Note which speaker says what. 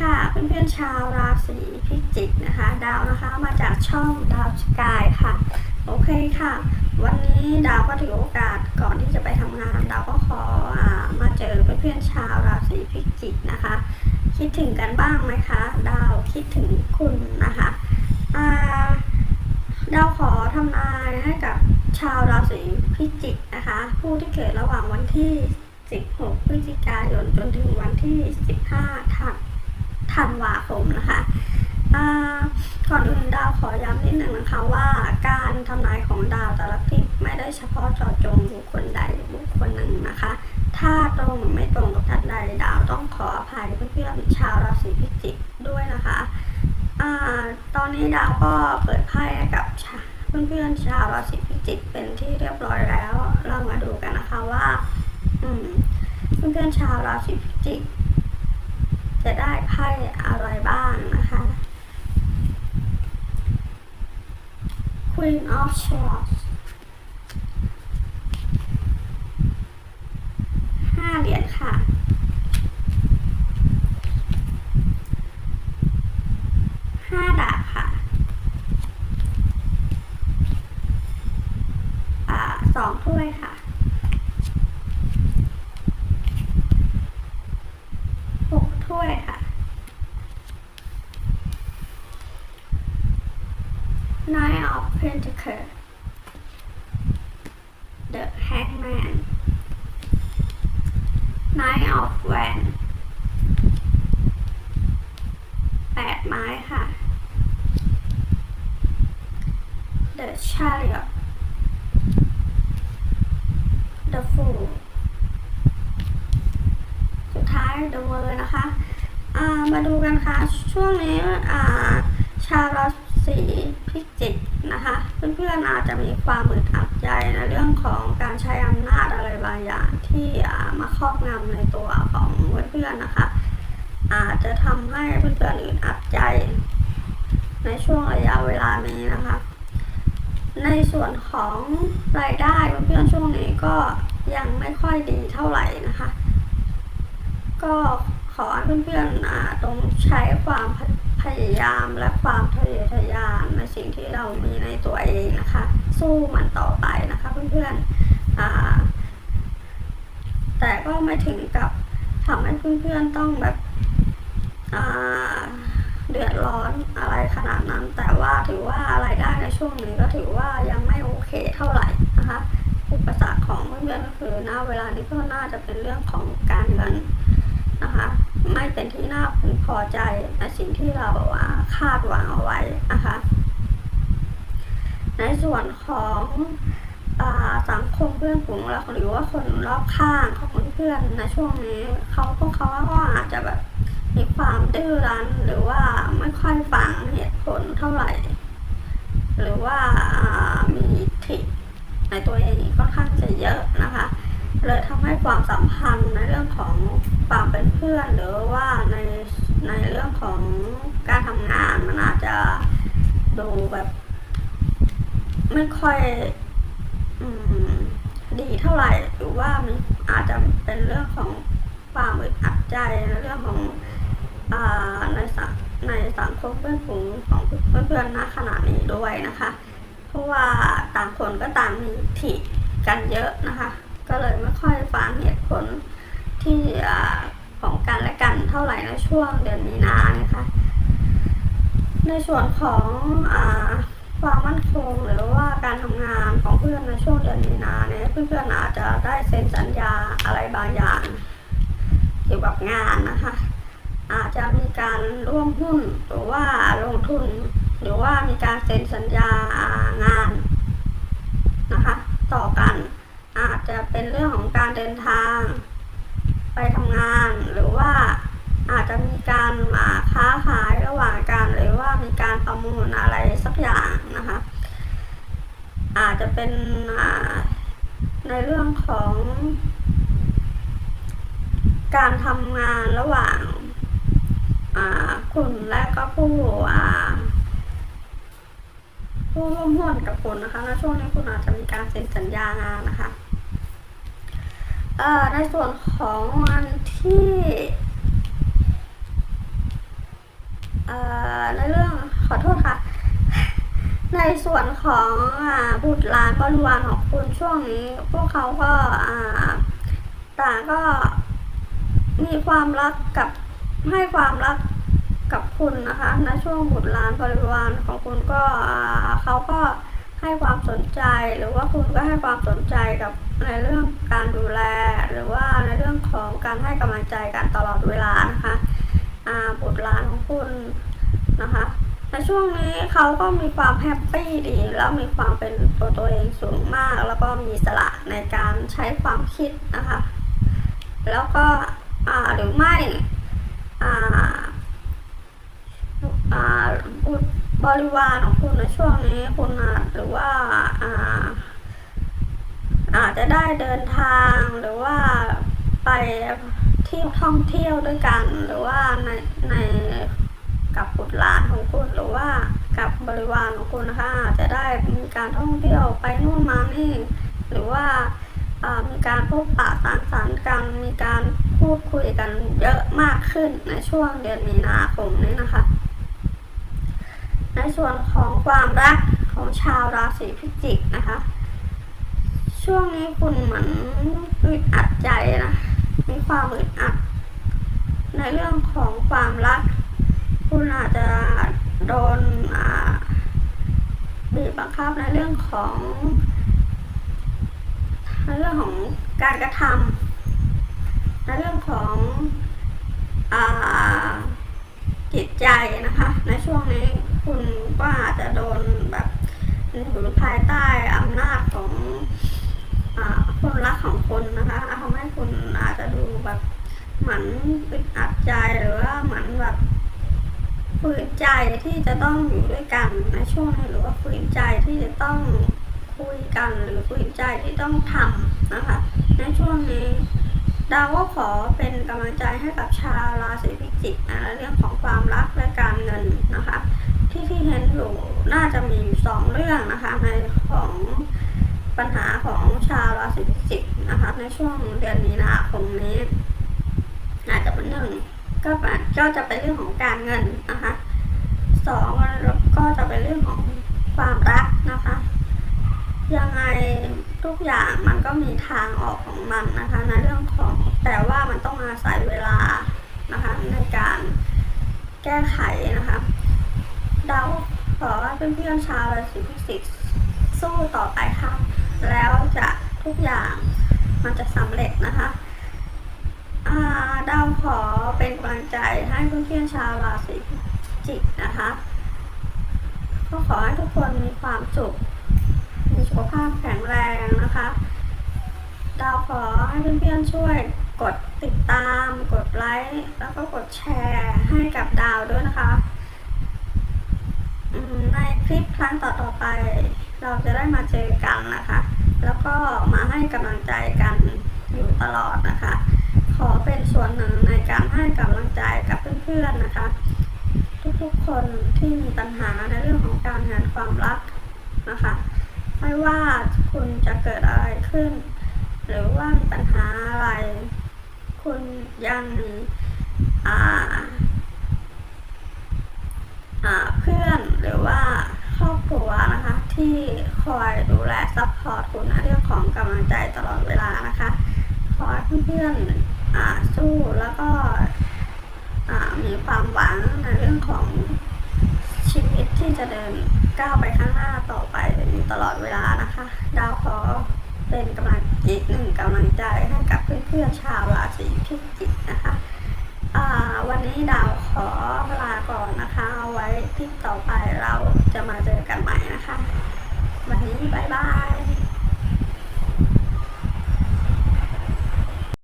Speaker 1: ค่ะเพื่อนๆชาวราศีพิจิกนะคะ ดาวนะคะมาจากช่องดาวสกายค่ะ โอเคค่ะ วันนี้ดาวก็ถือโอกาสก่อนที่จะไปทำงานดาวก็ขออามาเจอเพื่อนๆชาวราศีพิจิกนะคะ คิดถึงกันบ้างไหมคะ ดาวคิดถึงคุณนะคะอ่าดาวขอทำนายให้กับชาวราศีพิจิกนะคะ ผู้ที่เกิดระหว่างวันที่ 16 พฤศจิกายนจนถึงวันที่ 15ธันว ธันวาคมนะคะก่อนอื่นดาวขอย้ำนิดหนึ่งนะคะว่าการทำนายของดาวแต่ละคลิปไม่ได้เฉพาะเจาะจงบุคคลใดบุคคลหนึ่งนะคะ ถ้าตรงหรือไม่ตรงกับท่านใดดาวต้องขออภัยเพื่อนๆชาวราศีพิจิกด้วยนะคะอตอนนี้ดาวก็เปิดไพ่กับเพื่อนๆชาวราศีพิจิกเป็นที่เรียบร้อยแล้ว เรามาดูกันนะคะว่าอืมเพื่อนๆชาวราศีพิจิก จะได้ไพ่อะไรบ้างนะคะ Queen of Swords ห้าเหรียญค่ะ ห้าดาบค่ะ อ่าสองถ้วยค่ะ หกถ้วยค่ะ Nine of Pentacles The Hangman Nine of Wands แปดไม้ค่ะ The Chariot The Fool สุดท้าย The World นะคะ มาดูกันค่ะ ช่วงนี้ อ่า ชาวราศีพิจิกนะคะ เพื่อนอาจจะมีความอึดอัดใจในเรื่องของการใช้อำนาจอะไรบางอย่างที่มาครอบงำในตัวของเพื่อนๆนะคะ อาจจะทำให้เพื่อนๆอึดอัดใจ ในช่วงระยะเวลานี้นะคะ ในส่วนของรายได้เพื่อนๆช่วงนี้ก็ยังไม่ค่อยดีเท่าไหร่นะคะ ก็ขอให้เพื่อนๆต้องใช้ความ พยายามและความทะเยอทะยานในสิ่งที่เรามีในตัวเองนะคะ สู้มันต่อไปนะคะเพื่อนๆแต่ก็ไม่ถึงกับทำให้เพื่อนๆต้องแบบเดือดร้อนอะไรขนาดนั้น แต่ว่าถือว่ารายได้ในช่วงนี้ก็ถือว่ายังไม่โอเคเท่าไหร่นะคะ อุปสรรคของเพื่อนๆก็คือณเวลานี้ก็น่าจะเป็นเรื่องของการเงิน นะคะไม่เป็นที่น่าพึงพอใจในสิ่งที่เราอ่าคาดหวังเอาไว้นะคะในส่วนของอสังคมเพื่อนฝูงเราหรือว่าคนรอบข้างของเพื่อนในช่วงนี้เขาพวกเขาก็อาจจะแบบมีความดื้อรั้นหรือว่าไม่ค่อยฟังเหตุผลเท่าไหร่ หรือว่าอ่ามีทิในตัวเองค่อนข้างจะเยอะนะคะเลยทำให้ความสัมพันธ์ในเรื่องของ ความเป็นเพื่อนหรือว่าในในเรื่องของการทำงานมันอาจจะดูแบบ ไม่ค่อยอืมดีเท่าไหร่หรือว่ามันอาจจะเป็นเรื่องของความอึดอัดใจในเรื่องของอ่าในสังในสังคมเพื่อนฝูงของเพื่อนๆณขณะนี้ด้วยนะคะ เพราะว่าต่างคนก็ต่างมีทิกันเยอะนะคะ ก็เลยไม่ค่อยฟังเหตุผล ที่ของกันและกันเท่าไหร่ในช่วงเดือนมีนานะคะ ในส่วนของอความมั่นคงหรือว่าการทำงานของเพื่อนในช่วงเดือนมีนาเนี่ยเพื่อนๆอาจจะได้เซ็นสัญญาอะไรบางอย่าง เกี่ยวกับงานนะคะ อาจจะมีการร่วมหุ้นหรือว่าลงทุน หรือว่ามีการเซ็นสัญญางานนะคะ ต่อกันอาจจะเป็นเรื่องของการเดินทาง ไปทำงาน หรือว่าอาจจะมีการมาค้าขายระหว่างกันหรือว่ามีการประมูลอะไรสักอย่างนะคะ อาจจะเป็นในเรื่องของการทำงานระหว่างคุณและก็ผู้ผู้ร่วมหุ้นกับคุณนะคะ ในช่วงนี้คุณอาจจะมีการเซ็นสัญญางานนะคะ ในส่วนของวันที่ในเรื่องขอโทษค่ะ ในส่วนของบุตรหลานบริวารของคุณช่วงนี้ พวกเขาก็ต่างก็มีความรักกับให้ความรักกับคุณนะคะในช่วงบุตรหลานบริวารของคุณก็เขาก็ ให้ความสนใจ หรือว่าคุณก็ให้ความสนใจกับในเรื่องการดูแล หรือว่าในเรื่องของการให้กำลังใจกันตลอดเวลานะคะบุตรหลานของคุณนะคะในช่วงนี้เขาก็มีความแฮปปี้ดีแล้วมีความเป็นตัวตัวเองสูงมาก แล้วก็มีสละในการใช้ความคิดนะคะแล้วก็หรือไม่อ่าอ่าบุตร บริวารของคุณในช่วงนี้คุณอาจหรือว่าอาอาจจะได้เดินทางหรือว่าไปเที่ยวท่องเที่ยวด้วยกัน หรือว่าในในกับบุตรหลานของคุณหรือว่ากับบริวารของคุณนะคะอาจจะได้มีการท่องเที่ยวไปนู่นมานี่หรือว่ามีการพบปะต่างสรรค์กันมีการพูดคุยกันเยอะมากขึ้นในช่วงเดือนมีนาคมนี้นะคะ ในส่วนของความรักของชาวราศีพิจิกนะคะ ช่วงนี้คุณเหมือนอึดอัดใจนะ มีความอึดอัด ในเรื่องของความรัก คุณอาจจะโดนบีบบังคับในเรื่องของในเรื่องของการกระทำในเรื่องของอจิตใจนะคะ ในช่วงนี้ โดนแบบอยู่ภายใต้อำนาจของอคนรักของคนนะคะทำให้คุณอาจจะดูแบบเหมือนอึดอัดใจหรือว่าเหมือนแบบฝืนใจที่จะต้องอยู่ด้วยกันในช่วงนี้หรือว่าฝืนใจที่จะต้องคุยกันหรือฝืนใจที่ต้องทำนะคะ ในช่วงนี้ดาวก็ขอเป็นกำลังใจให้กับชาวราศีพิจิกนะเรื่องของความรักและการเงินนะคะ ที่ที่เห็นอยู่น่าจะมีอยู่สองเรื่องนะคะในของปัญหาของชาวราศีพิจิกนะคะ ในช่วงเดือนมีนาคมนี้อาจจะเป็นหนึ่งก็ก็จะเป็นเรื่องของการเงินนะคะสองก็จะเป็นเรื่องของความรักนะคะ ยังไงทุกอย่างมันก็มีทางออกของมันนะคะในเรื่องของแต่ว่ามันต้องอาศัยเวลานะคะในการแก้ไขนะคะ ดาวขอให้เพื่อนๆชาวราศีพิจิกสู้ต่อไปค่ะ แล้วจะทุกอย่างมันจะสำเร็จนะคะาดาวขอเป็นกำลังใจให้เพื่อนๆชาวราศีพิจิกนะคะก็ขอให้ทุกคนมีความสุขมีสุขภาพแข็งแรงนะคะดาวขอให้เพื่อนๆช่วยกดติดตาม กดไลค์ แล้วก็กดแชร์ให้กับดาวด้วยนะคะ คลิปครั้งต่อๆไป เราจะได้มาเจอกันนะคะ แล้วก็มาให้กำลังใจกันอยู่ตลอดนะคะ ขอเป็นส่วนหนึ่งในการให้กำลังใจกับเพื่อนๆนะคะ ทุกๆคนที่มีปัญหาในเรื่องของการงานความรักนะคะ ไม่ว่าคุณจะเกิดอะไรขึ้น หรือว่ามีปัญหาอะไร คุณยังอ่าอ่าเพื่อนหรือว่า ครอบครัวนะคะ ที่คอยดูแลซัพพอร์ตคุณในเรื่องของกำลังใจตลอดเวลานะคะขอให้เพื่อนๆอ่าสู้แล้วก็อ่ามีความหวังในเรื่องของชีวิตที่จะเดินก้าวไปข้างหน้าต่อไปอยู่ตลอดเวลานะคะ ดาวขอเป็นกำลังอีกหนึ่งกำลังใจให้กับเพื่อนๆชาวราศีพิจิกนะคะ วันนี้ดาวขอลาก่อนนะคะ เอาไว้ที่ต่อไปเราจะมาเจอกันใหม่นะคะ วันนี้บายบาย